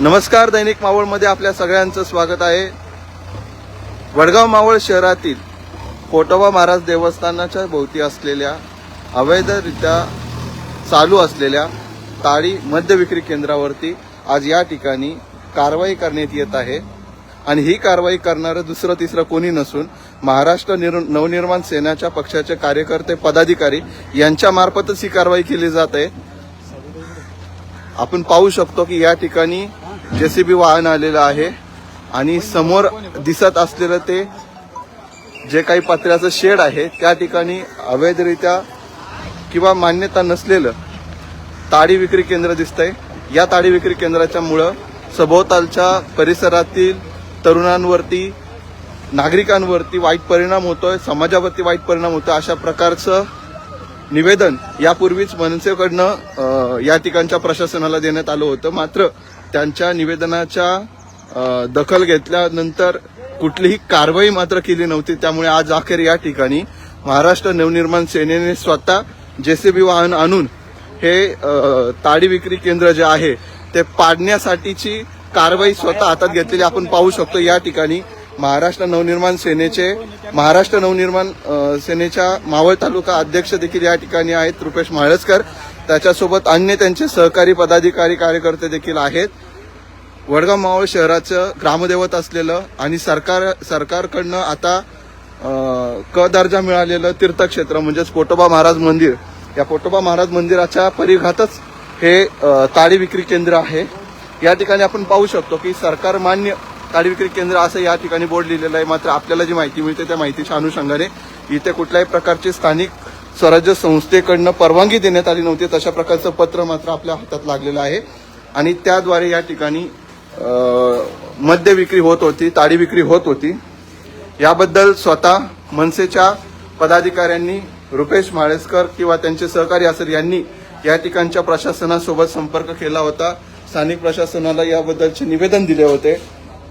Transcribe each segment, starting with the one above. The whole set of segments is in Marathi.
नमस्कार दैनिक मावळमध्ये आपल्या सगळ्यांचं स्वागत आहे. वडगाव मावळ शहरातील कोटोबा महाराज देवस्थानाच्या भोवती असलेल्या अवैधरित्या चालू असलेल्या ताळी मद्य विक्री केंद्रावरती आज या ठिकाणी कारवाई करण्यात येत आहे. आणि ही कारवाई करणारं दुसरं तिसरं कोणी नसून महाराष्ट्र निर नवनिर्माण सेनाच्या पक्षाचे कार्यकर्ते पदाधिकारी यांच्या मार्फतच ही कारवाई केली जात आहे. आपण पाहू शकतो की या ठिकाणी जेसीबी वाहन आलेलं आहे आणि समोर दिसत असलेलं ते जे काही पत्र्याचं शेड आहे त्या ठिकाणी अवैधरित्या किंवा मान्यता नसलेलं ताडी विक्री केंद्र दिसतंय. या ताडी विक्री केंद्राच्या मुळं सभोवतालच्या परिसरातील तरुणांवरती नागरिकांवरती वाईट परिणाम होतोय समाजावरती वाईट परिणाम होतोय अशा प्रकारचं निवेदन यापूर्वीच मनसेकडनं या ठिकाणच्या प्रशासनाला देण्यात आलं होतं. मात्र त्यांच्या निवेदनाच्या दखल घेतल्यानंतर कुठलीही कारवाई मात्र केली नव्हती. त्यामुळे आज अखेर या ठिकाणी महाराष्ट्र नवनिर्माण सेनेने स्वतः जेसीबी वाहन आणून हे ताडी विक्री केंद्र जे आहे ते पाडण्यासाठीची कारवाई स्वतः हातात घेतलेली आपण पाहू शकतो. या ठिकाणी महाराष्ट्र नवनिर्माण सेनेचे महाराष्ट्र नवनिर्माण सेनेच्या मावळ तालुका अध्यक्ष देखील या ठिकाणी आहेत रुपेश माळसकर. त्याच्यासोबत अन्य त्यांचे सहकारी पदाधिकारी कार्यकर्ते देखील आहेत. वडगाव मावळ शहराचं ग्रामदैवत असलेलं आणि सरकार सरकारकडनं आता क दर्जा मिळालेलं तीर्थक्षेत्र म्हणजेच पोटोबा महाराज मंदिर. या पोटोबा महाराज मंदिराच्या परिघातच हे ताडी विक्री केंद्र आहे. या ठिकाणी आपण पाहू शकतो की सरकार मान्य ताडी विक्री केंद्र असं या ठिकाणी बोर्ड लिहिलेलं आहे. मात्र आपल्याला जी माहिती मिळते त्या माहितीच्या अनुषंगाने इथे कुठल्याही प्रकारची स्थानिक स्वराज्य संस्थेकडनं परवानगी देण्यात आली नव्हती तशा प्रकारचं पत्र मात्र आपल्या हातात लागलेलं आहे. आणि त्याद्वारे या ठिकाणी मद्य विक्री होत होती ताडी विक्री होत होती. याबद्दल स्वतः मनसेच्या पदाधिकाऱ्यांनी रुपेश माळेसकर किंवा त्यांचे सहकारी असेल यांनी या ठिकाणच्या प्रशासनासोबत संपर्क केला होता. स्थानिक प्रशासनाला याबद्दलचे निवेदन दिले होते.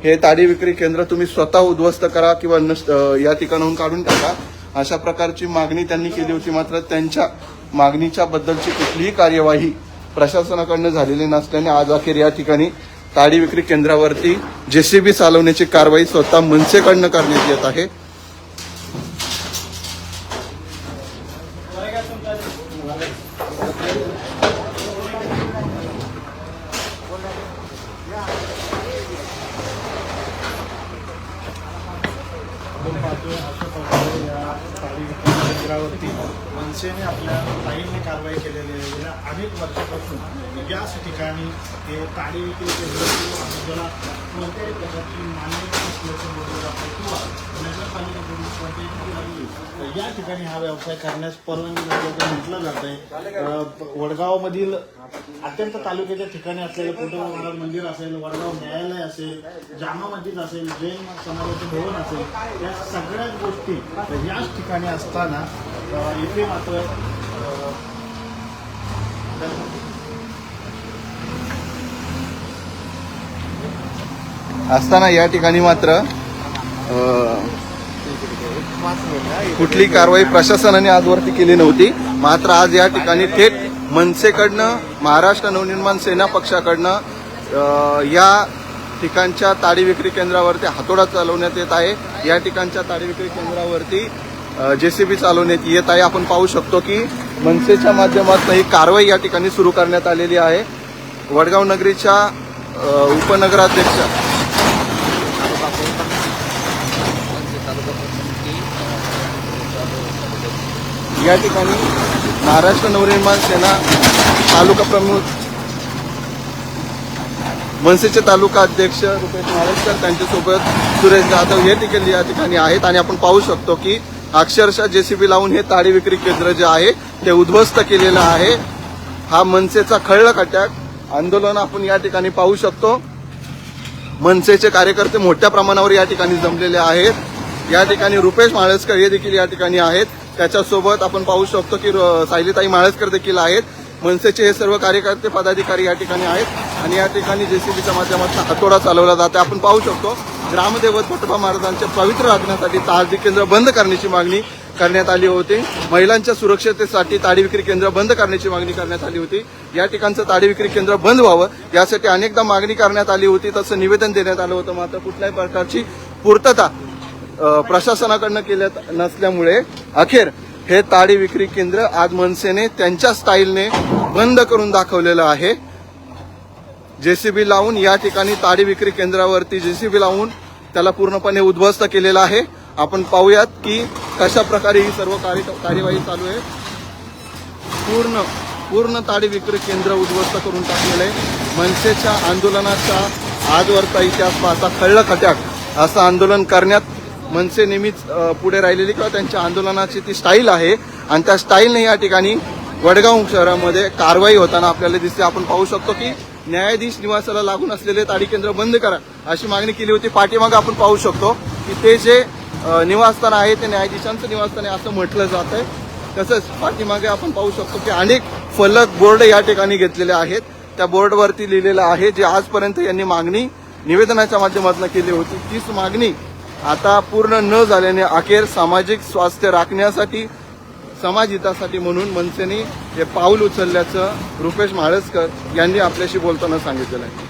हे ताडी विक्री केंद्र तुम्ही स्वतः उद्ध्वस्त करा किंवा नस- या ठिकाणाहून काढून टाका. अशा प्रकारची मागणी त्यांनी केली होती मात्र त्यांच्या मागणीच्या बद्दलची कुठलीही कार्यवाही प्रशासनाकडनं झालेली नसल्याने आज अखेर या ठिकाणी ताडी विक्री केंद्रावरती जेसीबी चालवण्याची कारवाई स्वतः मनसेकडनं करण्यात येत आहे Gracias पाहतोय अशा प्रकारे या तारी केंद्रावरती मनसेने आपल्या ताईंनी कारवाई केलेली आहे. गेल्या अनेक वर्षापासून याच ठिकाणी हे ताडी विक्री केंद्र किंवा कोणत्याही प्रकारची मान्यता असल्याचं बोललं जातं किंवा नगरपालिकेकडून कोणत्याही या ठिकाणी हा व्यवसाय करण्यास परवानगी नसल्याचं म्हटलं जात आहे. वडगावमधील अत्यंत तालुक्याच्या ठिकाणी असलेलं कुटुंब मंदिर असेल वडगाव न्यायालय असेल जामा मस्जिद असेल जैन समाजाचं भवन असेल या सगळ्याच गोष्टी याच ठिकाणी असताना इथे मात्र असताना या ठिकाणी मात्र कुठली कारवाई प्रशासनाने आजवरती केली नव्हती. मात्र आज या ठिकाणी थेट मनसेकडनं महाराष्ट्र नवनिर्माण सेना पक्षाकडनं या ठिकाणच्या ताडी विक्री केंद्रावरती हातोडा चालवण्यात येत आहे. या ठिकाणच्या ताडी विक्री केंद्रावरती जेसीबी चालवण्यात येत आहे. आपण पाहू शकतो की मनसेच्या माध्यमातून ही कारवाई या ठिकाणी सुरू करण्यात आलेली आहे. वडगाव नगरीच्या उपनगराध्यक्ष या ठिकाणी महाराष्ट्र नवनिर्माण सेना तालुका प्रमुख मनसेचे तालुका अध्यक्ष रुपेश महाराष्ट्र त्यांच्यासोबत सुरेश जाधव हे ठिकाणी या ठिकाणी आहेत. आणि आपण पाहू शकतो की अक्षरशः जेसीबी लावून हे ताडी विक्री केंद्र जे आहे ते उद्ध्वस्त केलेलं आहे. हा मनसेचा खळलं अटॅक. आंदोलन आपण या ठिकाणी पाहू शकतो. मनसेचे कार्यकर्ते मोठ्या प्रमाणावर या ठिकाणी जमलेले आहेत. या ठिकाणी रुपेश माळेसकर हे देखील या ठिकाणी आहेत. त्याच्यासोबत आपण पाहू शकतो की र- सायलीताई माळेसकर देखील आहेत. मनसेचे हे सर्व कार्यकर्ते पदाधिकारी या ठिकाणी आहेत. आणि या ठिकाणी जेसीबीच्या माध्यमातून हातोडा चालवला जाते आपण पाहू शकतो ग्रामदेवत पटोबा महाराजांचे पवित्र राखण्यासाठी तारदी केंद्र बंद करण्याची मागणी करण्यात आली होती. महिलांच्या सुरक्षतेसाठी ताडी विक्री केंद्र बंद करण्याची मागणी करण्यात आली होती. या ठिकाणचं ताडी विक्री केंद्र बंद व्हावं यासाठी अनेकदा मागणी करण्यात आली होती. तसं निवेदन देण्यात आलं होतं. मात्र कुठल्याही प्रकारची पूर्तता प्रशासनाकडनं केल्या नसल्यामुळे अखेर हे ताडी विक्री केंद्र आज मनसेने त्यांच्या स्टाईलने बंद करून दाखवलेलं आहे. जेसीबी लावून या ठिकाणी ताडी विक्री केंद्रावरती जेसीबी लावून त्याला पूर्णपणे उद्ध्वस्त केलेलं आहे. आपण पाहूयात की कशा प्रकारे ही सर्व कार्य- कार्यवाही चालू आहे. पूर्ण पूर्ण ताडी विक्री केंद्र उद्ध्वस्त करून टाकलेलं आहे. मनसेच्या आंदोलनाचा आजवरचा इतिहास पाहता खळलं खट्याक असं आंदोलन करण्यात मनसे नेहमीच पुढे राहिलेली किंवा त्यांच्या आंदोलनाची ती स्टाईल आहे. आणि त्या स्टाईलने या ठिकाणी वडगाव शहरामध्ये कारवाई होताना आपल्याला दिसते. आपण पाहू शकतो की न्यायाधीश निवासाला लागून असलेले ताडी केंद्र बंद करा अशी मागणी केली होती. पाठीमागे आपण पाहू शकतो की ते जे निवासस्थान आहे ते न्यायाधीशांचं निवासस्थान आहे असं म्हटलं जात आहे. तसंच पाठीमागे आपण पाहू शकतो की अनेक फलक बोर्ड या ठिकाणी घेतलेले आहेत. त्या बोर्डवरती लिहिलेलं आहे जे आजपर्यंत यांनी मागणी निवेदनाच्या माध्यमातून केली होती. तीच मागणी आता पूर्ण न झाल्याने अखेर सामाजिक स्वास्थ्य राखण्यासाठी समाज हितासाठी म्हणून मनसेने हे पाऊल उचलल्याचं रुपेश म्हाळसकर यांनी आपल्याशी बोलताना सांगितलेलं आहे.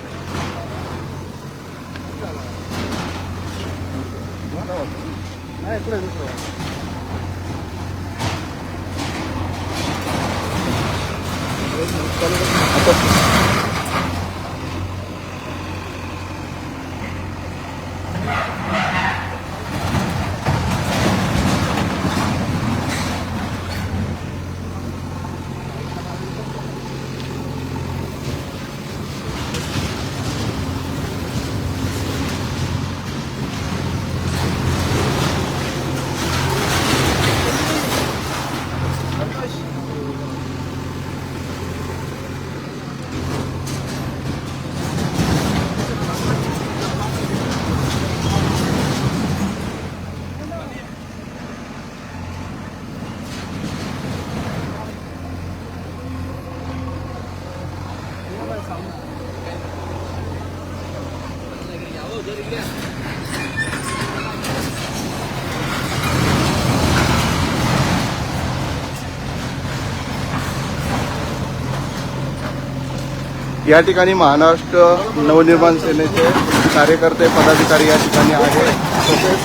या ठिकाणी महाराष्ट्र नवनिर्माण सेनेचे कार्यकर्ते पदाधिकारी या ठिकाणी आहेत. तसेच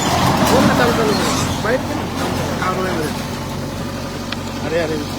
अरे अरे.